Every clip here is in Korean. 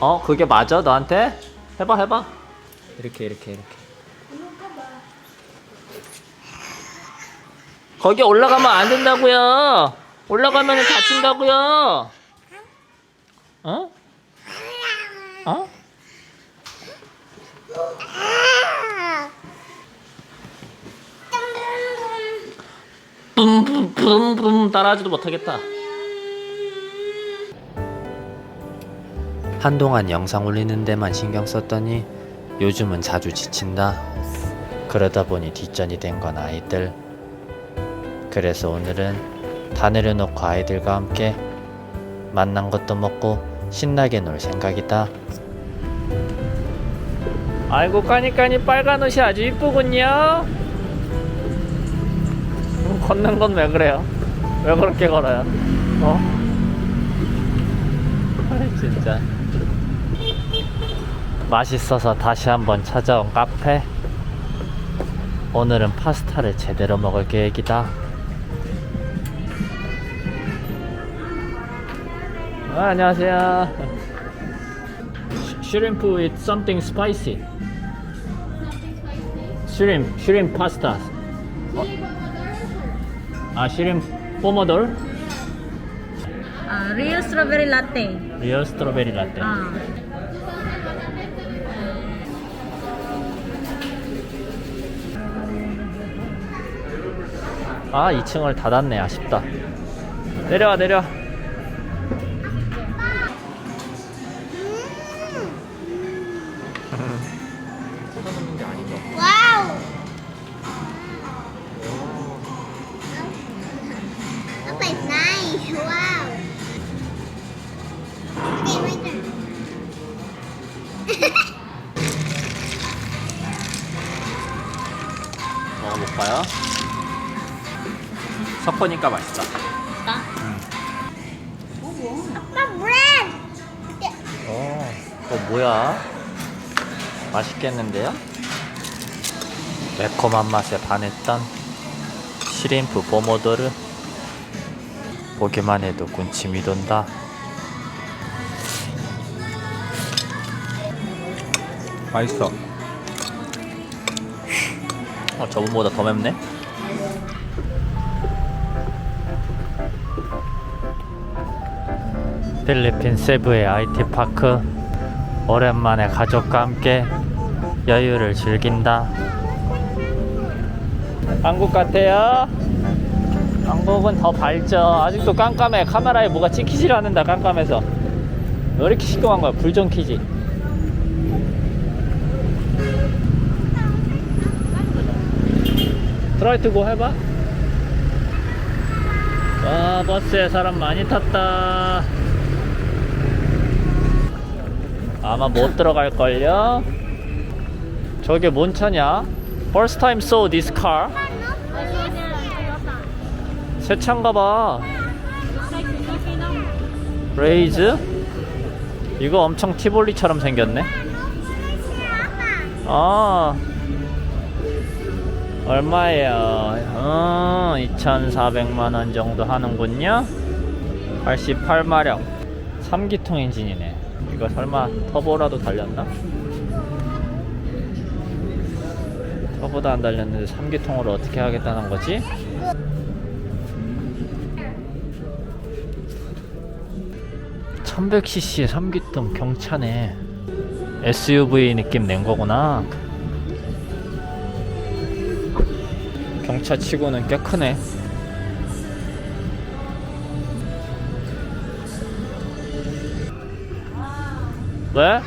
어 그게 맞아 너한테? 해봐 해봐 이렇게 이렇게 이렇게 거기 올라가면 안 된다고요 올라가면 다친다고요 어? 어? 뿜뿜뿜뿜 따라하지도 못하겠다 한동안 영상 올리는 데만 신경 썼더니 요즘은 자주 지친다. 그러다 보니 뒷전이 된 건 아이들. 그래서 오늘은 다 내려놓고 아이들과 함께 만난 것도 먹고 신나게 놀 생각이다. 아이고 까니까니 빨간 옷이 아주 이쁘군요. 음, 걷는 건 왜 그래요? 왜 그렇게 걸어요? 어? 진짜. 맛있어서 다시 한번 찾아온 카페. 오늘은 파스타를 제대로 먹을 계획이다. 아, 안녕하세요. Shrimp with something spicy. Shrimp, shrimp pasta. 어? 아, shrimp pomodoro? Uh, real strawberry latte. 리얼 스트로베리 라떼. Ah. 아, 2층을 닫았네. 아쉽다. 내려와, 내려와. 섞으니까 맛있다. 아빠 bread. 어, 어 뭐야? 맛있겠는데요? 매콤한 맛에 반했던 시림프 포모도르 보기만 해도 군침이 돈다. 맛있어. 어, 저번보다 더 맵네. 필리핀 세부의 IT 파크 오랜만에 가족과 함께 여유를 즐긴다. 한국 같아요? 한국은 더 밝죠. 아직도 깜깜해. 카메라에 뭐가 찍히질 않는다. 깜깜해서. 왜 이렇게 시끄러운 거야? 불 좀 켜지. 트라이 트고 해봐. 와 버스에 사람 많이 탔다. 아마 못 들어갈걸요? 저게 뭔 차냐? First time saw this car? 새 차인가봐 레이즈? 이거 엄청 티볼리처럼 생겼네 아 얼마예요? 어, 2,400만 원 정도 하는군요 88마력 3기통 엔진이네 이거 설마 터보라도 달렸나? 터보도 안 달렸는데 3기통으로 어떻게 하겠다는 거지? (1100cc의) 3기통 경차네 SUV 느낌 낸 거구나 경차 치고는 꽤 크네 왜?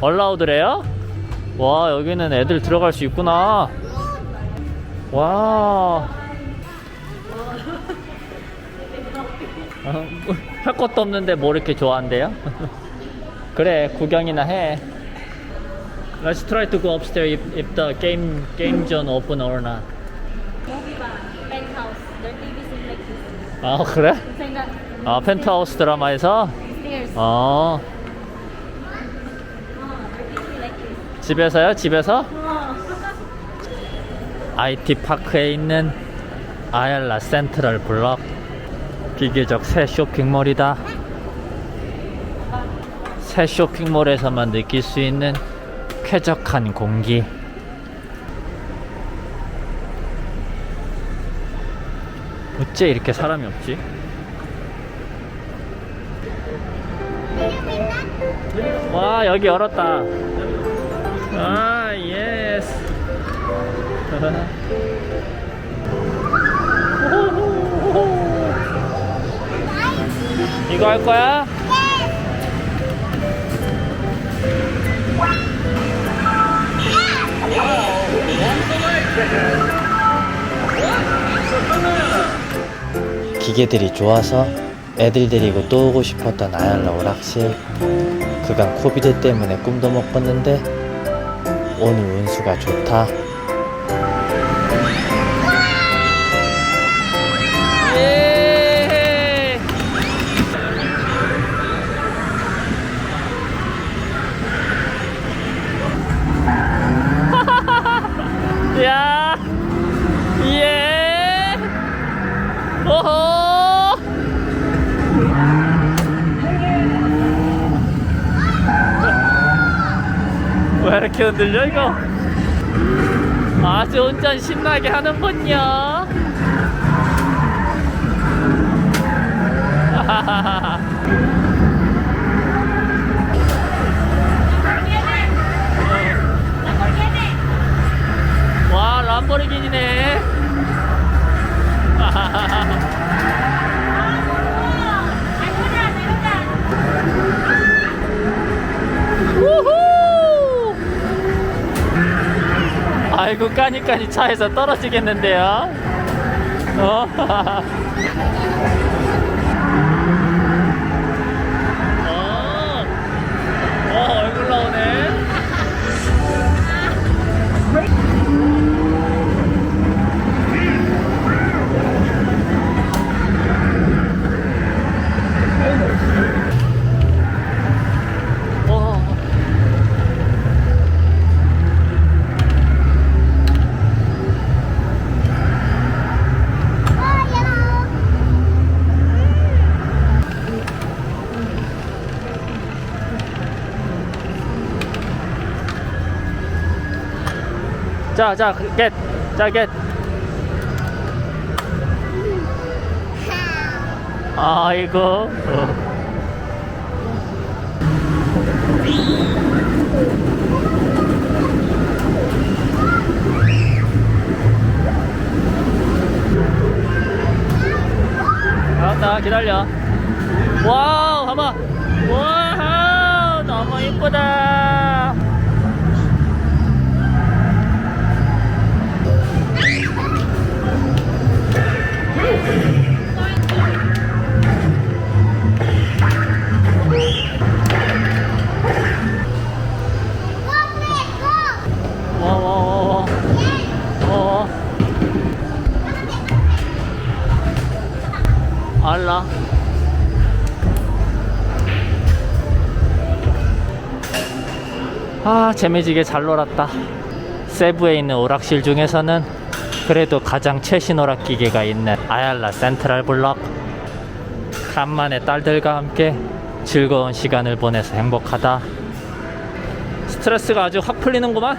얼라우드래요? 와 여기는 애들 들어갈 수 있구나 와 어, 할 것도 없는데 뭐 이렇게 좋아한대요? 그래 구경이나 해 Let's try to go upstairs if, if the game game zone open or not Movie ba? Penthouse. Their TV seem like this. 아 그래? 아 펜트하우스 드라마에서 stairs. 어 Oh, their TV like this. 집에서요? 집에서? IT 파크에 있는 아얄라 센트럴 블럭 비교적 새 쇼핑몰이다 새 쇼핑몰에서만 느낄 수 있는 쾌적한 공기. 어째 이렇게 사람이 없지? 와 여기 열었다. 아 예스. 이거 할 거야? 기계들이 좋아서 애들 데리고 또 오고 싶었던 아얄라 오락실 그간 코비드 때문에 꿈도 못 꿨는데 오늘 운수가 좋다 이렇게 흔들려 이거? 아주 운전 신나게 하는군요. 와 까니까니 차에서 떨어지겠는데요. 어? 어, 자, 자, 겟. 자, 겟. 아이고. 어. 나온다, 기다려. 와우, 봐봐. 와우, 너무 이쁘다. 아, 재미지게 잘 놀았다. 세부에 있는 오락실 중에서는 그래도 가장 최신 오락 기계가 있는 아얄라 센트럴 블럭. 간만에 딸들과 함께 즐거운 시간을 보내서 행복하다. 스트레스가 아주 확 풀리는구만.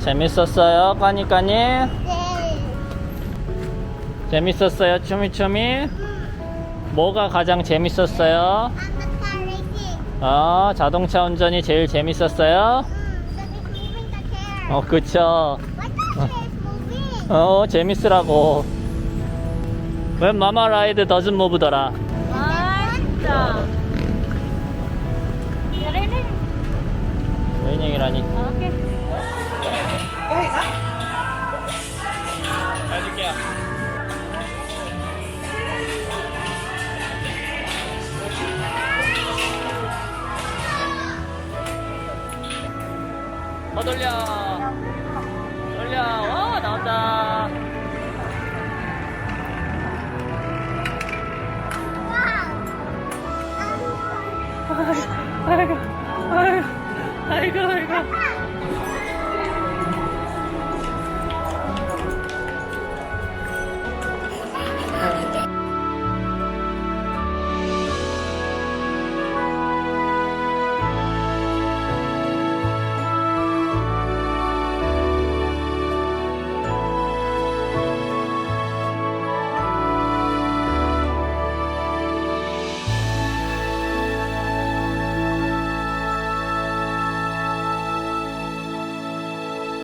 재밌었어요, 까니까니? 네. 재밌었어요, 추미추미? 뭐가 가장 재밌었어요? 아, 자동차 운전이 제일 재밌었어요? 어, 그쵸. 어, 재밌으라고. 웬 마마 라이드 더즌 모브더라. 맛있다. 그래는 웨이닝이라니. 오케이. 돌려.